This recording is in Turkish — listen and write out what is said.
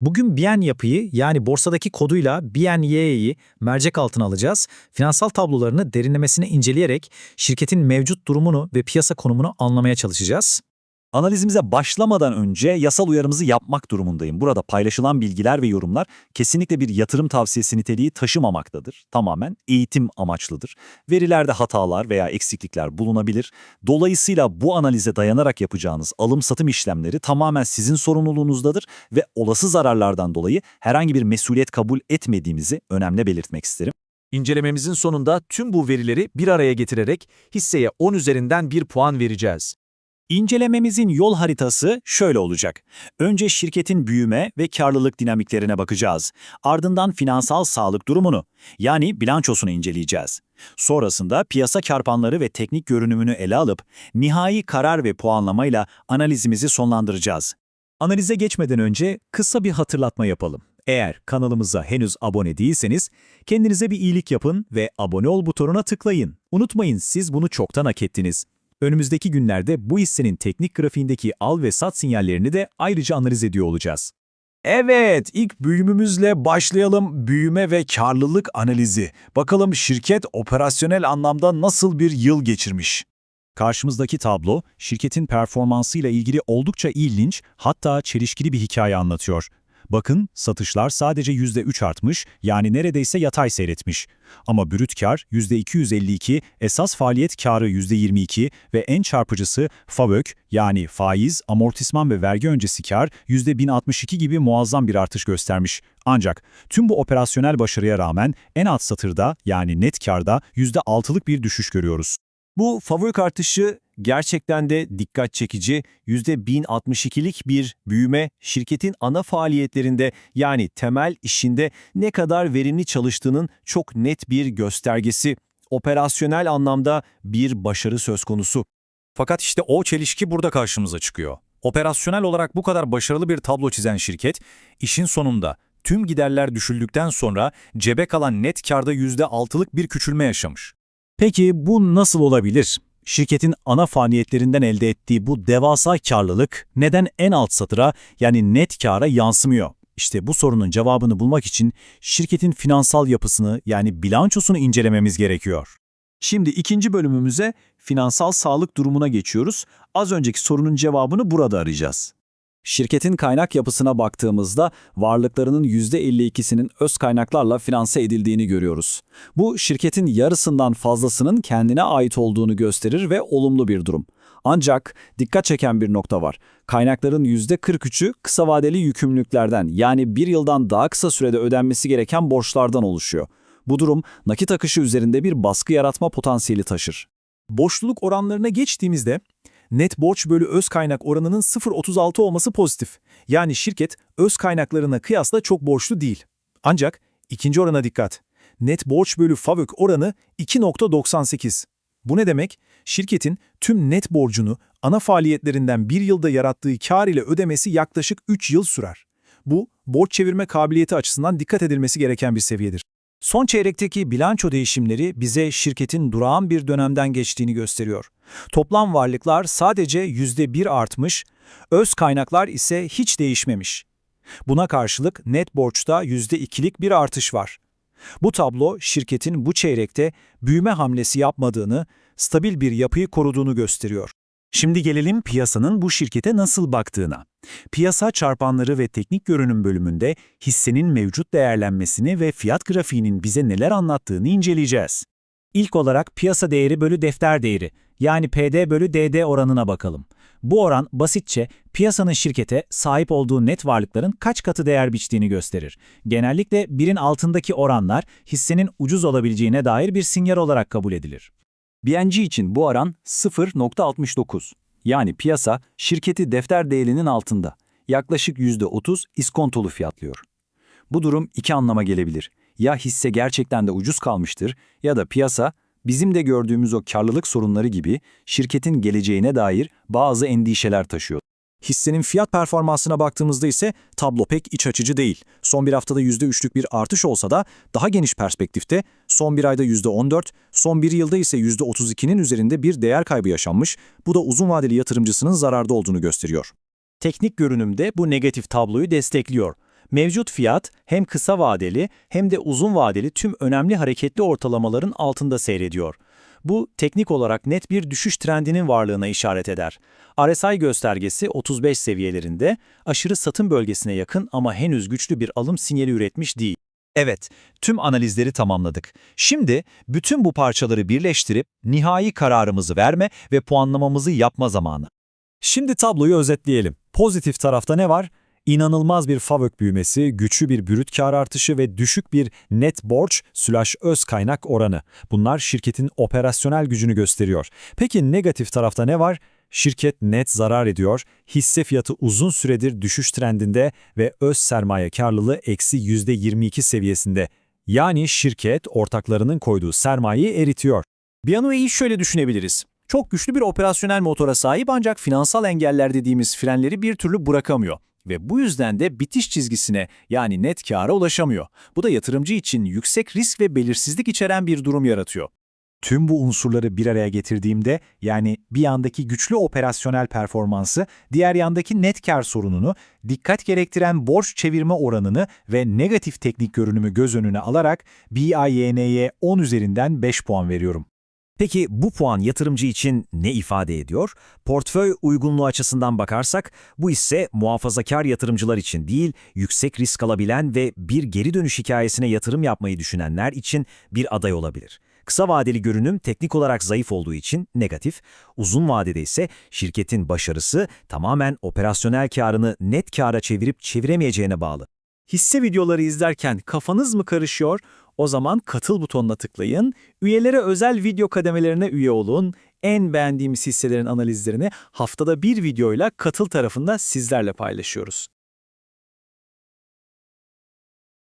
Bugün BN yapıyı yani borsadaki koduyla BNY'yi mercek altına alacağız. Finansal tablolarını derinlemesine inceleyerek şirketin mevcut durumunu ve piyasa konumunu anlamaya çalışacağız. Analizimize başlamadan önce yasal uyarımızı yapmak durumundayım. Burada paylaşılan bilgiler ve yorumlar kesinlikle bir yatırım tavsiyesi niteliği taşımamaktadır. Tamamen eğitim amaçlıdır. Verilerde hatalar veya eksiklikler bulunabilir. Dolayısıyla bu analize dayanarak yapacağınız alım-satım işlemleri tamamen sizin sorumluluğunuzdadır ve olası zararlardan dolayı herhangi bir mesuliyet kabul etmediğimizi önemli belirtmek isterim. İncelememizin sonunda tüm bu verileri bir araya getirerek hisseye 10 üzerinden 1 puan vereceğiz. İncelememizin yol haritası şöyle olacak. Önce şirketin büyüme ve karlılık dinamiklerine bakacağız. Ardından finansal sağlık durumunu, yani bilançosunu inceleyeceğiz. Sonrasında piyasa çarpanları ve teknik görünümünü ele alıp nihai karar ve puanlamayla analizimizi sonlandıracağız. Analize geçmeden önce kısa bir hatırlatma yapalım. Eğer kanalımıza henüz abone değilseniz kendinize bir iyilik yapın ve abone ol butonuna tıklayın. Unutmayın siz bunu çoktan hak ettiniz. Önümüzdeki günlerde bu hissenin teknik grafiğindeki al ve sat sinyallerini de ayrıca analiz ediyor olacağız. Evet, ilk büyümümüzle başlayalım. Büyüme ve karlılık analizi. Bakalım şirket operasyonel anlamda nasıl bir yıl geçirmiş? Karşımızdaki tablo, şirketin performansıyla ilgili oldukça ilginç, hatta çelişkili bir hikaye anlatıyor. Bakın, satışlar sadece %3 artmış, yani neredeyse yatay seyretmiş. Ama brüt kar %252, esas faaliyet karı %22 ve en çarpıcısı FAVÖK, yani faiz, amortisman ve vergi öncesi kar %1062 gibi muazzam bir artış göstermiş. Ancak tüm bu operasyonel başarıya rağmen en alt satırda, yani net karda %6'lık bir düşüş görüyoruz. Bu favorik artışı gerçekten de dikkat çekici. %1062'lik bir büyüme şirketin ana faaliyetlerinde yani temel işinde ne kadar verimli çalıştığının çok net bir göstergesi. Operasyonel anlamda bir başarı söz konusu. Fakat işte o çelişki burada karşımıza çıkıyor. Operasyonel olarak bu kadar başarılı bir tablo çizen şirket, işin sonunda tüm giderler düşüldükten sonra cebe kalan net karda %6'lık bir küçülme yaşamış. Peki bu nasıl olabilir? Şirketin ana faaliyetlerinden elde ettiği bu devasa karlılık neden en alt satıra yani net kâra yansımıyor? İşte bu sorunun cevabını bulmak için şirketin finansal yapısını yani bilançosunu incelememiz gerekiyor. Şimdi ikinci bölümümüze finansal sağlık durumuna geçiyoruz. Az önceki sorunun cevabını burada arayacağız. Şirketin kaynak yapısına baktığımızda varlıklarının %52'sinin öz kaynaklarla finanse edildiğini görüyoruz. Bu şirketin yarısından fazlasının kendine ait olduğunu gösterir ve olumlu bir durum. Ancak dikkat çeken bir nokta var. Kaynakların %43'ü kısa vadeli yükümlülüklerden yani bir yıldan daha kısa sürede ödenmesi gereken borçlardan oluşuyor. Bu durum nakit akışı üzerinde bir baskı yaratma potansiyeli taşır. Borçluluk oranlarına geçtiğimizde net borç bölü öz kaynak oranının 0.36 olması pozitif. Yani şirket öz kaynaklarına kıyasla çok borçlu değil. Ancak ikinci orana dikkat. Net borç bölü FAVÖK oranı 2.98. Bu ne demek? Şirketin tüm net borcunu ana faaliyetlerinden bir yılda yarattığı kar ile ödemesi yaklaşık 3 yıl sürer. Bu, borç çevirme kabiliyeti açısından dikkat edilmesi gereken bir seviyedir. Son çeyrekteki bilanço değişimleri bize şirketin durağan bir dönemden geçtiğini gösteriyor. Toplam varlıklar sadece %1 artmış, öz kaynaklar ise hiç değişmemiş. Buna karşılık net borçta %2'lik bir artış var. Bu tablo şirketin bu çeyrekte büyüme hamlesi yapmadığını, stabil bir yapıyı koruduğunu gösteriyor. Şimdi gelelim piyasanın bu şirkete nasıl baktığına. Piyasa çarpanları ve teknik görünüm bölümünde hissenin mevcut değerlenmesini ve fiyat grafiğinin bize neler anlattığını inceleyeceğiz. İlk olarak piyasa değeri bölü defter değeri yani PD bölü DD oranına bakalım. Bu oran basitçe piyasanın şirkete sahip olduğu net varlıkların kaç katı değer biçtiğini gösterir. Genellikle birin altındaki oranlar hissenin ucuz olabileceğine dair bir sinyal olarak kabul edilir. BNG için bu oran 0.69. Yani piyasa şirketi defter değerinin altında. Yaklaşık %30 iskontolu fiyatlıyor. Bu durum iki anlama gelebilir. Ya hisse gerçekten de ucuz kalmıştır ya da piyasa bizim de gördüğümüz o karlılık sorunları gibi şirketin geleceğine dair bazı endişeler taşıyor. Hissenin fiyat performansına baktığımızda ise tablo pek iç açıcı değil. Son bir haftada %3'lük bir artış olsa da daha geniş perspektifte son bir ayda %14, son bir yılda ise %32'nin üzerinde bir değer kaybı yaşanmış. Bu da uzun vadeli yatırımcısının zararda olduğunu gösteriyor. Teknik görünümde bu negatif tabloyu destekliyor. Mevcut fiyat hem kısa vadeli hem de uzun vadeli tüm önemli hareketli ortalamaların altında seyrediyor. Bu teknik olarak net bir düşüş trendinin varlığına işaret eder. RSI göstergesi 35 seviyelerinde aşırı satım bölgesine yakın ama henüz güçlü bir alım sinyali üretmiş değil. Evet, tüm analizleri tamamladık. Şimdi bütün bu parçaları birleştirip nihai kararımızı verme ve puanlamamızı yapma zamanı. Şimdi tabloyu özetleyelim. Pozitif tarafta ne var? İnanılmaz bir FAVÖK büyümesi, güçlü bir brüt kar artışı ve düşük bir net borç slash öz kaynak oranı. Bunlar şirketin operasyonel gücünü gösteriyor. Peki negatif tarafta ne var? Şirket net zarar ediyor, hisse fiyatı uzun süredir düşüş trendinde ve öz sermaye karlılığı eksi %22 seviyesinde. Yani şirket ortaklarının koyduğu sermayeyi eritiyor. Biano'yu şöyle düşünebiliriz. Çok güçlü bir operasyonel motora sahip ancak finansal engeller dediğimiz frenleri bir türlü bırakamıyor. Ve bu yüzden de bitiş çizgisine yani net kâra ulaşamıyor. Bu da yatırımcı için yüksek risk ve belirsizlik içeren bir durum yaratıyor. Tüm bu unsurları bir araya getirdiğimde yani bir yandaki güçlü operasyonel performansı, diğer yandaki net kar sorununu, dikkat gerektiren borç çevirme oranını ve negatif teknik görünümü göz önüne alarak BIYN'ye 10 üzerinden 5 puan veriyorum. Peki bu puan yatırımcı için ne ifade ediyor? Portföy uygunluğu açısından bakarsak bu ise muhafazakar yatırımcılar için değil, yüksek risk alabilen ve bir geri dönüş hikayesine yatırım yapmayı düşünenler için bir aday olabilir. Kısa vadeli görünüm teknik olarak zayıf olduğu için negatif, uzun vadede ise şirketin başarısı tamamen operasyonel karını net kâra çevirip çeviremeyeceğine bağlı. Hisse videoları izlerken kafanız mı karışıyor? O zaman katıl butonuna tıklayın, üyelere özel video kademelerine üye olun, en beğendiğimiz hisselerin analizlerini haftada bir videoyla katıl tarafında sizlerle paylaşıyoruz.